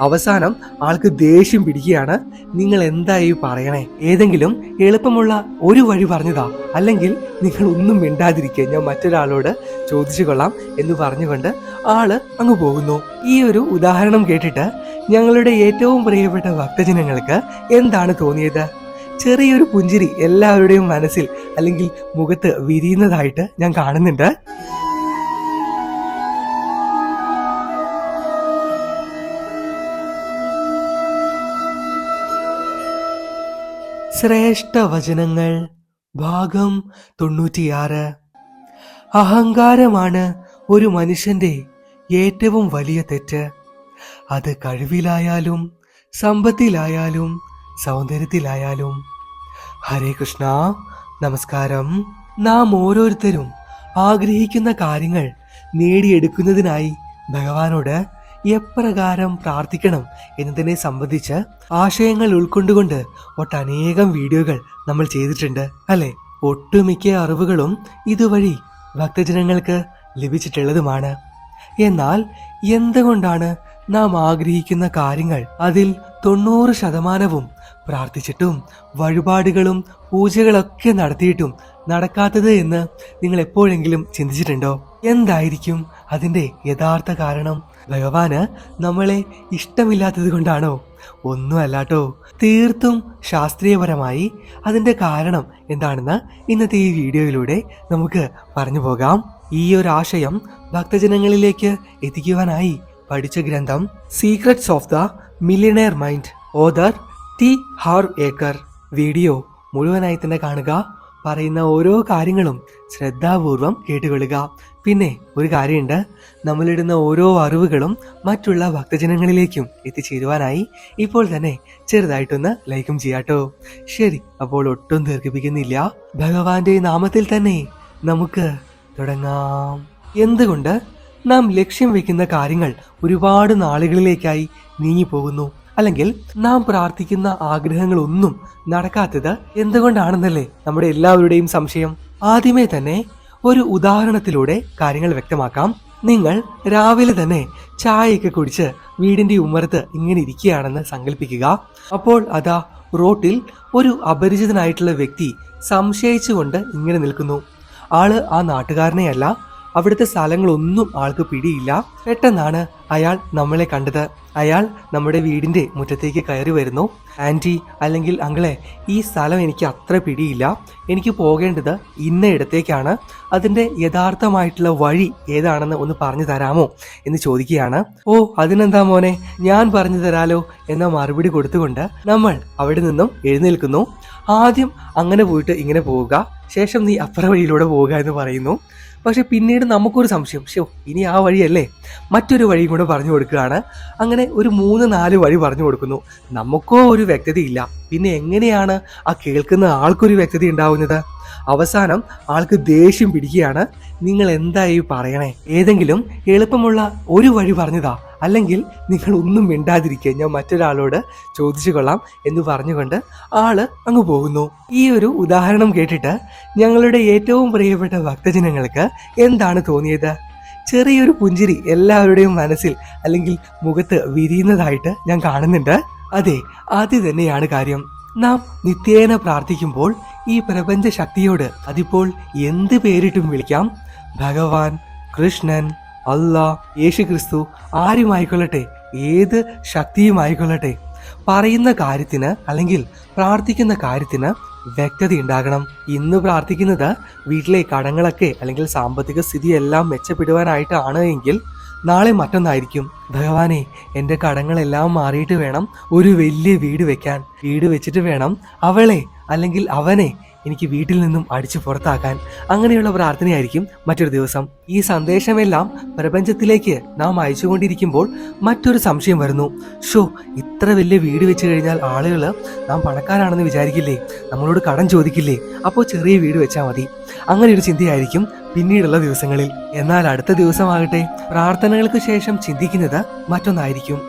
അവസാനം ആൾക്ക് ദേഷ്യം പിടിക്കുകയാണ്. നിങ്ങൾ എന്തായി പറയണേ? ഏതെങ്കിലും എളുപ്പമുള്ള ഒരു വഴി പറഞ്ഞതാ. അല്ലെങ്കിൽ നിങ്ങൾ ഒന്നും മിണ്ടാതിരിക്കുക ഞാൻ മറ്റൊരാളോട് ചോദിച്ചു കൊള്ളാം എന്ന് പറഞ്ഞുകൊണ്ട് ആൾ അങ്ങ് പോകുന്നു. ഈ ഒരു ഉദാഹരണം കേട്ടിട്ട് ഞങ്ങളുടെ ഏറ്റവും പ്രിയപ്പെട്ട ഭക്തജനങ്ങൾക്ക് എന്താണ് തോന്നിയത്? ചെറിയൊരു പുഞ്ചിരി എല്ലാവരുടെയും മനസ്സിൽ അല്ലെങ്കിൽ മുഖത്ത് വിരിയുന്നതായിട്ട് ഞാൻ കാണുന്നുണ്ട്. ശ്രേഷ്ഠ വചനങ്ങൾ ഭാഗം തൊണ്ണൂറ്റിയാറ്. അഹങ്കാരമാണ് ഒരു മനുഷ്യന്റെ ഏറ്റവും വലിയ തെറ്റ്. അത് കഴിവിലായാലും സമ്പത്തിലായാലും സൗന്ദര്യത്തിലായാലും. ഹരേ കൃഷ്ണ. നമസ്കാരം. നാം ഓരോരുത്തരും ആഗ്രഹിക്കുന്ന കാര്യങ്ങൾ നേടിയെടുക്കുന്നതിനായി ഭഗവാനോട് എപ്രകാരം പ്രാർത്ഥിക്കണം എന്നതിനെ സംബന്ധിച്ച് ആശയങ്ങൾ ഉൾക്കൊണ്ടുകൊണ്ട് ഒട്ടനേകം വീഡിയോകൾ നമ്മൾ ചെയ്തിട്ടുണ്ട് അല്ലെ? ഒട്ടുമിക്ക അറിവുകളും ഇതുവഴി ഭക്തജനങ്ങൾക്ക് ലഭിച്ചിട്ടുള്ളതുമാണ്. എന്നാൽ എന്തുകൊണ്ടാണ് നാം ആഗ്രഹിക്കുന്ന കാര്യങ്ങൾ അതിൽ തൊണ്ണൂറ് ശതമാനവും പ്രാർത്ഥിച്ചിട്ടും വഴിപാടുകളും പൂജകളൊക്കെ നടത്തിയിട്ടും നടക്കാത്തത് എന്ന് നിങ്ങൾ എപ്പോഴെങ്കിലും ചിന്തിച്ചിട്ടുണ്ടോ? എന്തായിരിക്കും അതിന്റെ യഥാർത്ഥ കാരണം? ഭഗവാന് നമ്മളെ ഇഷ്ടമില്ലാത്തത് കൊണ്ടാണോ? ഒന്നും അല്ലാട്ടോ. തീർത്തും ശാസ്ത്രീയപരമായി അതിന്റെ കാരണം എന്താണെന്ന് ഇന്നത്തെ ഈ വീഡിയോയിലൂടെ നമുക്ക് പറഞ്ഞു പോകാം. ഈ ഒരു ആശയം ഭക്തജനങ്ങളിലേക്ക് എത്തിക്കുവാനായി പഠിച്ച ഗ്രന്ഥം secrets of the millionaire mind author T Harv Eker video മുഴുവനായി തന്നെ കാണുക. പറയുന്ന ഓരോ കാര്യങ്ങളും ശ്രദ്ധാപൂർവം കേട്ടുകൊള്ളുക. പിന്നെ ഒരു കാര്യമുണ്ട്. നമ്മളിടുന്ന ഓരോ അറിവുകളും മറ്റുള്ള ഭക്തജനങ്ങളിലേക്കും എത്തിച്ചേരുവാനായി ഇപ്പോൾ തന്നെ ചെറുതായിട്ടൊന്ന് ലൈക്കും ചെയ്യാട്ടോ ശരി അപ്പോൾ ഒട്ടും ദീർഘിപ്പിക്കുന്നില്ല. ഭഗവാന്റെ നാമത്തിൽ തന്നെ നമുക്ക് തുടങ്ങാം. എന്തുകൊണ്ട്? നാം ലക്ഷ്യം വെക്കുന്ന കാര്യങ്ങൾ ഒരുപാട് നാളുകളിലേക്കായി നീങ്ങി നീങ്ങിപ്പോകുന്നു. അല്ലെങ്കിൽ നാം പ്രാർത്ഥിക്കുന്ന ആഗ്രഹങ്ങളൊന്നും നടക്കാത്തത് എന്തുകൊണ്ടാണെന്നല്ലേ നമ്മുടെ എല്ലാവരുടെയും സംശയം? ആദ്യമേ തന്നെ ഒരു ഉദാഹരണത്തിലൂടെ കാര്യങ്ങൾ വ്യക്തമാക്കാം. നിങ്ങൾ രാവിലെ തന്നെ ചായയൊക്കെ കുടിച്ച് വീടിന്റെ ഉമ്മറത്ത് ഇങ്ങനെ ഇരിക്കുകയാണെന്ന് സങ്കല്പിക്കുക. അപ്പോൾ അതാ റോട്ടിൽ ഒരു അപരിചിതനായിട്ടുള്ള വ്യക്തി സംശയിച്ചുകൊണ്ട് ഇങ്ങനെ നിൽക്കുന്നു. ആൾ ആ നാട്ടുകാരനെയല്ല അവിടുത്തെ സ്ഥലങ്ങളൊന്നും ആൾക്ക് പിടിയില്ല. പെട്ടെന്നാണ് അയാൾ നമ്മളെ കണ്ടത്. അയാൾ നമ്മുടെ വീടിന്റെ മുറ്റത്തേക്ക് കയറി വരുന്നു. ആന്റി അല്ലെങ്കിൽ അങ്ങളെ ഈ സ്ഥലം എനിക്ക് അത്ര പിടിയില്ല. എനിക്ക് പോകേണ്ടത് ഇന്ന ഇടത്തേക്കാണ്. അതിന്റെ യഥാർത്ഥമായിട്ടുള്ള വഴി ഏതാണെന്ന് ഒന്ന് പറഞ്ഞു തരാമോ എന്ന് ചോദിക്കുകയാണ്. ഓ അതിനെന്താ മോനെ? ഞാൻ പറഞ്ഞു തരാലോ എന്ന മറുപടി കൊടുത്തുകൊണ്ട് നമ്മൾ അവിടെ നിന്നും എഴുന്നേൽക്കുന്നു. ആദ്യം അങ്ങനെ പോയിട്ട് ഇങ്ങനെ പോവുക. ശേഷം നീ അപ്പുറ വഴിയിലൂടെ പോവുക എന്ന് പറയുന്നു. പക്ഷെ പിന്നീട് നമുക്കൊരു സംശയം. ഷോ ഇനി ആ വഴിയല്ലേ? മറ്റൊരു വഴിയും കൂടെ പറഞ്ഞു കൊടുക്കുകയാണ്. അങ്ങനെ ഒരു മൂന്ന് നാല് വഴി പറഞ്ഞു കൊടുക്കുന്നു. നമുക്കോ ഒരു വ്യക്തതയില്ല പിന്നെ എങ്ങനെയാണ് ആ കേൾക്കുന്ന ആൾക്കൊരു വ്യക്തത ഉണ്ടാവുന്നത്? അവസാനം ആൾക്ക് ദേഷ്യം പിടിക്കുകയാണ്. നിങ്ങൾ എന്തായി പറയണേ? ഏതെങ്കിലും എളുപ്പമുള്ള ഒരു വഴി പറഞ്ഞതാ. അല്ലെങ്കിൽ നിങ്ങൾ ഒന്നും മിണ്ടാതിരിക്കുക ഞാൻ മറ്റൊരാളോട് ചോദിച്ചു കൊള്ളാം എന്ന് പറഞ്ഞുകൊണ്ട് ആൾ അങ്ങ് പോകുന്നു. ഈ ഒരു ഉദാഹരണം കേട്ടിട്ട് ഞങ്ങളുടെ ഏറ്റവും പ്രിയപ്പെട്ട ഭക്തജനങ്ങൾക്ക് എന്താണ് തോന്നിയത്? ചെറിയൊരു പുഞ്ചിരി എല്ലാവരുടെയും മനസ്സിൽ അല്ലെങ്കിൽ മുഖത്ത് വിരിയുന്നതായിട്ട് ഞാൻ കാണുന്നുണ്ട്. അതെ അത് തന്നെയാണ് കാര്യം. നാം നിത്യേന പ്രാർത്ഥിക്കുമ്പോൾ ഈ പ്രപഞ്ച ശക്തിയോട് അതിപ്പോൾ എന്ത് പേരിട്ടും വിളിക്കാം? ഭഗവാൻ കൃഷ്ണൻ അല്ലാ യേശുക്രിസ്തു ആരുമായിക്കൊള്ളട്ടെ? ഏത് ശക്തിയുമായിക്കൊള്ളട്ടെ? പറയുന്ന കാര്യത്തിന് അല്ലെങ്കിൽ പ്രാർത്ഥിക്കുന്ന കാര്യത്തിന് വ്യക്തത ഉണ്ടാകണം. ഇന്ന് പ്രാർത്ഥിക്കുന്നത് വീട്ടിലെ കടങ്ങളൊക്കെ അല്ലെങ്കിൽ സാമ്പത്തിക സ്ഥിതി എല്ലാം മെച്ചപ്പെടുവാനായിട്ടാണ് എങ്കിൽ നാളെ മറ്റൊന്നായിരിക്കും. ഭഗവാനെ എന്റെ കടങ്ങളെല്ലാം മാറിയിട്ട് വേണം ഒരു വലിയ വീട് വെക്കാൻ. വീട് വെച്ചിട്ട് വേണം അവളെ അല്ലെങ്കിൽ അവനെ എനിക്ക് വീട്ടിൽ നിന്നും അടിച്ചു പുറത്താക്കാൻ അങ്ങനെയുള്ള പ്രാർത്ഥനയായിരിക്കും മറ്റൊരു ദിവസം. ഈ സന്ദേശമെല്ലാം പ്രപഞ്ചത്തിലേക്ക് നാം അയച്ചുകൊണ്ടിരിക്കുമ്പോൾ മറ്റൊരു സംശയം വരുന്നു. ഷോ ഇത്ര വലിയ വീട് വെച്ച് കഴിഞ്ഞാൽ ആളുകൾ നാം പണക്കാരാണെന്ന് വിചാരിക്കില്ലേ? നമ്മളോട് കടം ചോദിക്കില്ലേ? അപ്പോൾ ചെറിയ വീട് വെച്ചാൽ മതി. അങ്ങനെ ഒരു ചിന്തയായിരിക്കും പിന്നീടുള്ള ദിവസങ്ങളിൽ. എന്നാൽ അടുത്ത ദിവസമാകട്ടെ പ്രാർത്ഥനകൾക്ക് ശേഷം ചിന്തിക്കുന്നത് മറ്റൊന്നായിരിക്കും.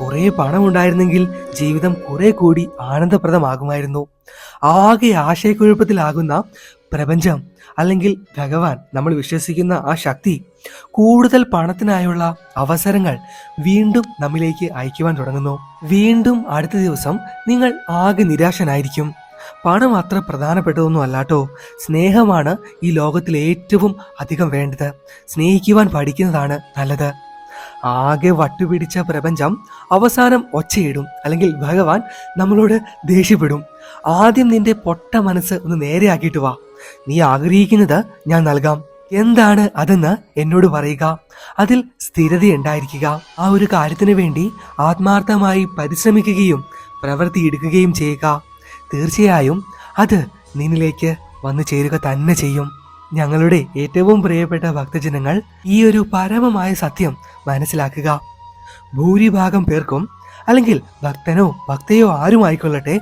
കുറേ പണമുണ്ടായിരുന്നെങ്കിൽ ജീവിതം കുറേ കൂടി ആനന്ദപ്രദമാകുമായിരുന്നു. ആകെ ആശയക്കുഴപ്പത്തിലാകുന്ന പ്രപഞ്ചം അല്ലെങ്കിൽ ഭഗവാൻ നമ്മൾ വിശ്വസിക്കുന്ന ആ ശക്തി കൂടുതൽ പണത്തിനായുള്ള അവസരങ്ങൾ വീണ്ടും നമ്മിലേക്ക് അയക്കുവാൻ തുടങ്ങുന്നു. വീണ്ടും അടുത്ത ദിവസം നിങ്ങൾ ആകെ നിരാശനായിരിക്കും. പണം അത്ര പ്രധാനപ്പെട്ടതൊന്നും അല്ലാട്ടോ. സ്നേഹമാണ് ഈ ലോകത്തിൽ ഏറ്റവും അധികം വേണ്ടത്. സ്നേഹിക്കുവാൻ പഠിക്കുന്നതാണ് നല്ലത്. ആകെ വട്ടുപിടിച്ച പ്രപഞ്ചം അവസാനം ഒച്ചയിടും. അല്ലെങ്കിൽ ഭഗവാൻ നമ്മളോട് ദേഷ്യപ്പെടും. ആദ്യം നിന്റെ പൊട്ട മനസ്സ് ഒന്ന് നേരെയാക്കിയിട്ട് വാ. നീ ആഗ്രഹിക്കുന്നത് ഞാൻ നൽകാം. എന്താണ് അതെന്ന് എന്നോട് പറയുക. അതിൽ സ്ഥിരതയുണ്ടായിരിക്കുക. ആ ഒരു കാര്യത്തിന് വേണ്ടി ആത്മാർത്ഥമായി പരിശ്രമിക്കുകയും പ്രവൃത്തിയെടുക്കുകയും ചെയ്യുക. തീർച്ചയായും അത് നിന്നിലേക്ക് വന്നു ചേരുക തന്നെ ചെയ്യും. ഞങ്ങളുടെ ഏറ്റവും പ്രിയപ്പെട്ട ഭക്തജനങ്ങൾ ഈ ഒരു പരമമായ സത്യം മനസ്സിലാക്കുക. ഭൂരിഭാഗം പേർക്കും അല്ലെങ്കിൽ ഭക്തനോ ഭക്തയോ ആരുമായിക്കൊള്ളട്ടെ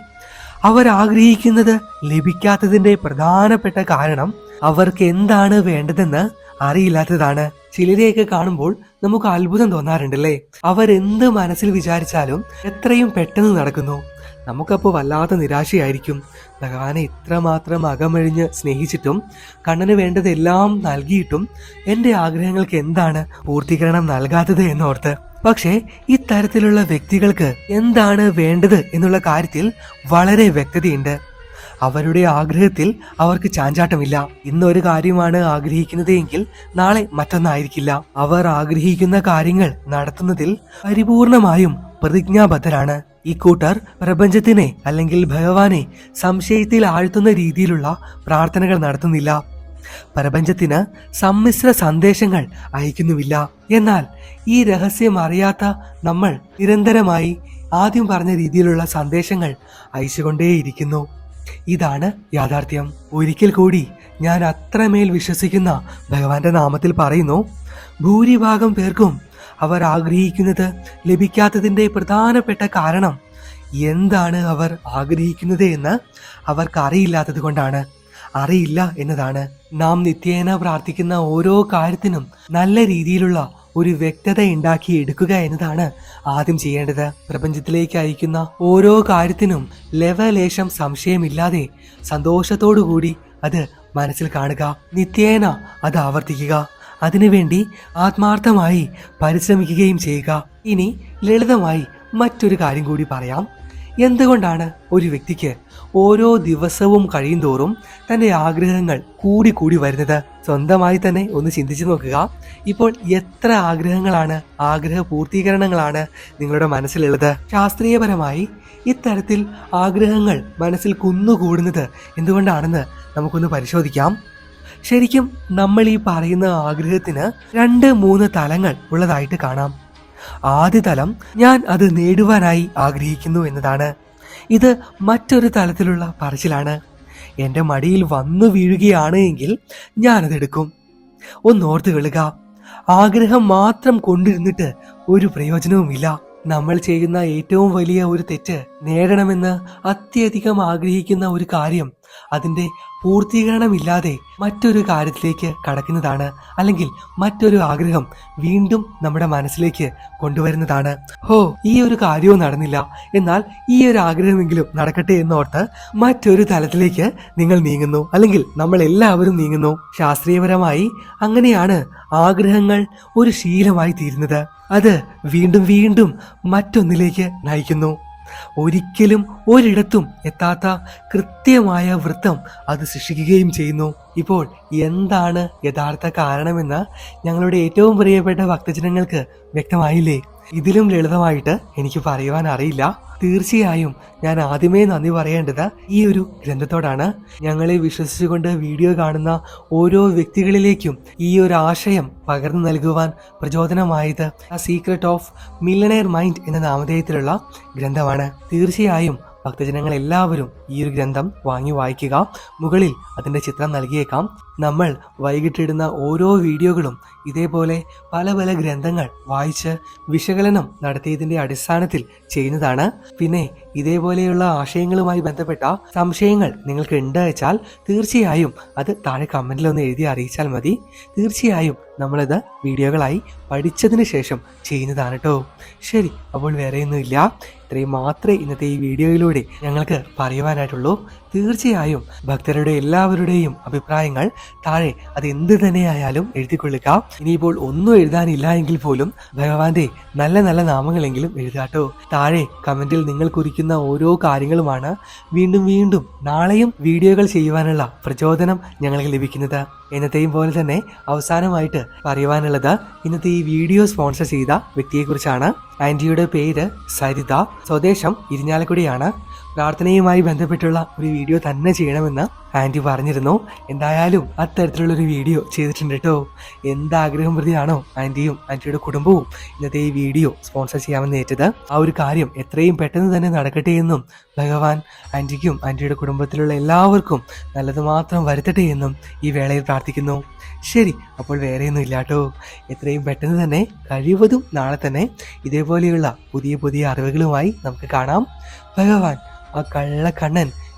അവർ ആഗ്രഹിക്കുന്നത് ലഭിക്കാത്തതിന്റെ പ്രധാനപ്പെട്ട കാരണം അവർക്ക് എന്താണ് വേണ്ടതെന്ന് അറിയില്ലാത്തതാണ്. ചിലരെയൊക്കെ കാണുമ്പോൾ നമുക്ക് അത്ഭുതം തോന്നാറുണ്ടല്ലേ? അവരെന്ത് മനസ്സിൽ വിചാരിച്ചാലും എത്രയും പെട്ടെന്ന് നടക്കുന്നു. നമുക്കപ്പോൾ വല്ലാത്ത നിരാശയായിരിക്കും. ഭഗവാനെ ഇത്രമാത്രം അകമഴിഞ്ഞ് സ്നേഹിച്ചിട്ടും കണ്ണന് വേണ്ടതെല്ലാം നൽകിയിട്ടും എന്റെ ആഗ്രഹങ്ങൾക്ക് എന്താണ് പൂർത്തീകരണം നൽകാത്തത് എന്നോർത്ത്. പക്ഷേ ഇത്തരത്തിലുള്ള വ്യക്തികൾക്ക് എന്താണ് വേണ്ടത് എന്നുള്ള കാര്യത്തിൽ വളരെ വ്യക്തതയുണ്ട്. അവരുടെ ആഗ്രഹത്തിൽ അവർക്ക് ചാഞ്ചാട്ടമില്ല. ഇന്നൊരു കാര്യമാണ് ആഗ്രഹിക്കുന്നത് എങ്കിൽ നാളെ മറ്റൊന്നായിരിക്കില്ല. അവർ ആഗ്രഹിക്കുന്ന കാര്യങ്ങൾ നടത്തുന്നതിൽ പരിപൂർണമായും പ്രതിജ്ഞാബദ്ധരാണ്. ഈ കൂട്ടർ പ്രപഞ്ചത്തിനെ അല്ലെങ്കിൽ ഭഗവാനെ സംശയത്തിൽ ആഴ്ത്തുന്ന രീതിയിലുള്ള പ്രാർത്ഥനകൾ നടത്തുന്നില്ല. പ്രപഞ്ചത്തിന് സമ്മിശ്ര സന്ദേശങ്ങൾ അയക്കുന്നുമില്ല. എന്നാൽ ഈ രഹസ്യം അറിയാത്ത നമ്മൾ നിരന്തരമായി ആദ്യം പറഞ്ഞ രീതിയിലുള്ള സന്ദേശങ്ങൾ അയച്ചുകൊണ്ടേയിരിക്കുന്നു. ഇതാണ് യാഥാർത്ഥ്യം. ഒരിക്കൽ കൂടി ഞാൻ അത്രമേൽ വിശ്വസിക്കുന്ന ഭഗവാന്റെ നാമത്തിൽ പറയുന്നു ഭൂരിഭാഗം പേർക്കും അവർ ആഗ്രഹിക്കുന്നത് ലഭിക്കാത്തതിന്റെ പ്രധാനപ്പെട്ട കാരണം എന്താണ് അവർ ആഗ്രഹിക്കുന്നത് എന്ന് അവർക്ക് അറിയില്ലാത്തത് കൊണ്ടാണ്. അറിയില്ല എന്നതാണ്. നാം നിത്യേന പ്രാർത്ഥിക്കുന്ന ഓരോ കാര്യത്തിനും നല്ല രീതിയിലുള്ള ഒരു വ്യക്തത ഉണ്ടാക്കി എടുക്കുക എന്നതാണ് ആദ്യം ചെയ്യേണ്ടത്. പ്രപഞ്ചത്തിലേക്ക് അയക്കുന്ന ഓരോ കാര്യത്തിനും ലവലേശം സംശയമില്ലാതെ സന്തോഷത്തോടുകൂടി അത് മനസ്സിൽ കാണുക. നിത്യേന അത് ആവർത്തിക്കുക. അതിനുവേണ്ടി ആത്മാർത്ഥമായി പരിശ്രമിക്കുകയും ചെയ്യുക. ഇനി ലളിതമായി മറ്റൊരു കാര്യം കൂടി പറയാം. എന്തുകൊണ്ടാണ് ഒരു വ്യക്തിക്ക് ഓരോ ദിവസവും കഴിയുന്തോറും തന്റെ ആഗ്രഹങ്ങൾ കൂടി കൂടി വരുന്നത്? സ്വന്തമായി തന്നെ ഒന്ന് ചിന്തിച്ചു നോക്കുക. ഇപ്പോൾ എത്ര ആഗ്രഹങ്ങളാണ് ആഗ്രഹ പൂർത്തീകരണങ്ങളാണ് നിങ്ങളുടെ മനസ്സിലുള്ളത്? ശാസ്ത്രീയപരമായി ഇത്തരത്തിൽ ആഗ്രഹങ്ങൾ മനസ്സിൽ കുന്നുകൂടുന്നത് എന്തുകൊണ്ടാണെന്ന് നമുക്കൊന്ന് പരിശോധിക്കാം. ശരിക്കും നമ്മൾ ഈ പറയുന്ന ആഗ്രഹത്തിന് രണ്ട് മൂന്ന് തലങ്ങൾ ഉള്ളതായിട്ട് കാണാം. ആദ്യ തലം ഞാൻ അത് നേടുവാനായി ആഗ്രഹിക്കുന്നു എന്നതാണ്. ഇത് മറ്റൊരു തലത്തിലുള്ള പറച്ചിലാണ്. എന്റെ മടിയിൽ വന്നു വീഴുകയാണ് എങ്കിൽ ഞാനതെടുക്കും. ഒന്നോർത്ത് കൊള്ളുക ആഗ്രഹം മാത്രം കൊണ്ടിരുന്നിട്ട് ഒരു പ്രയോജനവുമില്ല. നമ്മൾ ചെയ്യുന്ന ഏറ്റവും വലിയ ഒരു തെറ്റ് നേടണമെന്ന് അത്യധികം ആഗ്രഹിക്കുന്ന ഒരു കാര്യം അതിന്റെ പൂർത്തീകരണമില്ലാതെ മറ്റൊരു കാര്യത്തിലേക്ക് കടക്കുന്നതാണ് അല്ലെങ്കിൽ മറ്റൊരു ആഗ്രഹം വീണ്ടും നമ്മുടെ മനസ്സിലേക്ക് കൊണ്ടുവരുന്നതാണ്. ഹോ ഈ ഒരു കാര്യവും നടന്നില്ല. എന്നാൽ ഈ ഒരു ആഗ്രഹമെങ്കിലും നടക്കട്ടെ എന്നോർത്ത് മറ്റൊരു തലത്തിലേക്ക് നിങ്ങൾ നീങ്ങുന്നു. അല്ലെങ്കിൽ നമ്മൾ എല്ലാവരും നീങ്ങുന്നു. ശാസ്ത്രീയപരമായി അങ്ങനെയാണ് ആഗ്രഹങ്ങൾ ഒരു ശീലമായി തീരുന്നത്. അത് വീണ്ടും വീണ്ടും മറ്റൊന്നിലേക്ക് നയിക്കുന്നു. ഒരിക്കലും ഒരിടത്തും എത്താത്ത കൃത്യമായ വൃത്തം അത് സൃഷ്ടിക്കുകയും ചെയ്യുന്നു. ഇപ്പോൾ എന്താണ് യഥാർത്ഥ കാരണമെന്ന് ഞങ്ങളുടെ ഏറ്റവും പ്രിയപ്പെട്ട ഭക്തജനങ്ങൾക്ക് വ്യക്തമായില്ലേ? ഇതിലും ലളിതമായിട്ട് എനിക്ക് പറയുവാൻ അറിയില്ല. തീർച്ചയായും ഞാൻ ആദ്യമേ നന്ദി പറയേണ്ടത് ഈ ഒരു ഗ്രന്ഥത്തോടാണ്. ഞങ്ങളെ വിശ്വസിച്ചുകൊണ്ട് വീഡിയോ കാണുന്ന ഓരോ വ്യക്തികളിലേക്കും ഈ ഒരു ആശയം പകർന്നു നൽകുവാൻ പ്രചോദനമായത് സീക്രട്ട് ഓഫ് മില്ലണയർ മൈൻഡ് എന്ന നാമധേയത്തിലുള്ള ഗ്രന്ഥമാണ്. തീർച്ചയായും ഭക്തജനങ്ങൾ എല്ലാവരും ഈ ഒരു ഗ്രന്ഥം വാങ്ങി വായിക്കുക. മുകളിൽ അതിന്റെ ചിത്രം നൽകിയേക്കാം. നമ്മൾ വൈകിട്ടിടുന്ന ഓരോ വീഡിയോകളും ഇതേപോലെ പല പല ഗ്രന്ഥങ്ങൾ വായിച്ച് വിശകലനം നടത്തിയതിന്റെ അടിസ്ഥാനത്തിൽ ചെയ്യുന്നതാണ്. പിന്നെ ഇതേപോലെയുള്ള ആശയങ്ങളുമായി ബന്ധപ്പെട്ട സംശയങ്ങൾ നിങ്ങൾക്ക് ഉണ്ട് വെച്ചാൽ തീർച്ചയായും അത് താഴെ കമന്റിൽ ഒന്ന് എഴുതി അറിയിച്ചാൽ മതി. തീർച്ചയായും നമ്മളിത് വീഡിയോകളായി പഠിച്ചതിന് ശേഷം ചെയ്യുന്നതാണ് കേട്ടോ ശരി അപ്പോൾ വേറെയൊന്നുമില്ല. ഇത്രയും മാത്രമേ ഇന്നത്തെ ഈ വീഡിയോയിലൂടെ ഞങ്ങൾക്ക് പറയുവാനായിട്ടുള്ളൂ. തീർച്ചയായും ഭക്തരുടെ എല്ലാവരുടെയും അഭിപ്രായങ്ങൾ താഴെ അത് എന്ത് തന്നെയായാലും എഴുതിക്കൊള്ളുക. ഇനിയിപ്പോൾ ഒന്നും എഴുതാനില്ല എങ്കിൽ പോലും ഭഗവാന്റെ നല്ല നല്ല നാമങ്ങളെങ്കിലും എഴുതാട്ടോ താഴെ കമന്റിൽ നിങ്ങൾ കുറിക്കുന്ന ഓരോ കാര്യങ്ങളുമാണ് വീണ്ടും വീണ്ടും നാളെയും വീഡിയോകൾ ചെയ്യുവാനുള്ള പ്രചോദനം ഞങ്ങൾക്ക് ലഭിക്കുന്നത്. എന്നത്തെയും പോലെ തന്നെ അവസാനമായിട്ട് പറയുവാനുള്ളത് ഇന്നത്തെ ഈ വീഡിയോ സ്പോൺസർ ചെയ്ത വ്യക്തിയെക്കുറിച്ചാണ്. ആന്റിയുടെ പേര് സരിത. സ്വദേശം ഇരിഞ്ഞാലക്കുടിയാണ്. പ്രാർത്ഥനയുമായി ബന്ധപ്പെട്ടുള്ള ഒരു വീഡിയോ തന്നെ ചെയ്യണമെന്ന് ആന്റി പറഞ്ഞിരുന്നു എന്തായാലും അത്തരത്തിലുള്ളൊരു വീഡിയോ ചെയ്തിട്ടുണ്ട് കേട്ടോ എന്താഗ്രഹം പ്രതിയാണോ ആന്റിയും ആന്റിയുടെ കുടുംബവും ഇന്നത്തെ ഈ വീഡിയോ സ്പോൺസർ ചെയ്യാമെന്ന് ഏറ്റത്? ആ ഒരു കാര്യം എത്രയും പെട്ടെന്ന് തന്നെ നടക്കട്ടെ എന്നും ഭഗവാൻ ആന്റിക്കും ആന്റിയുടെ കുടുംബത്തിലുള്ള എല്ലാവർക്കും നല്ലത് മാത്രം വരുത്തട്ടെ എന്നും ഈ വേളയിൽ പ്രാർത്ഥിക്കുന്നു. ശരി അപ്പോൾ വേറെയൊന്നും ഇല്ല കേട്ടോ എത്രയും പെട്ടെന്ന് തന്നെ കഴിവതും നാളെ തന്നെ ഇതേപോലെയുള്ള പുതിയ പുതിയ അറിവുകളുമായി നമുക്ക് കാണാം. ഭഗവാൻ ആ കള്ളക്കണ്ണൻ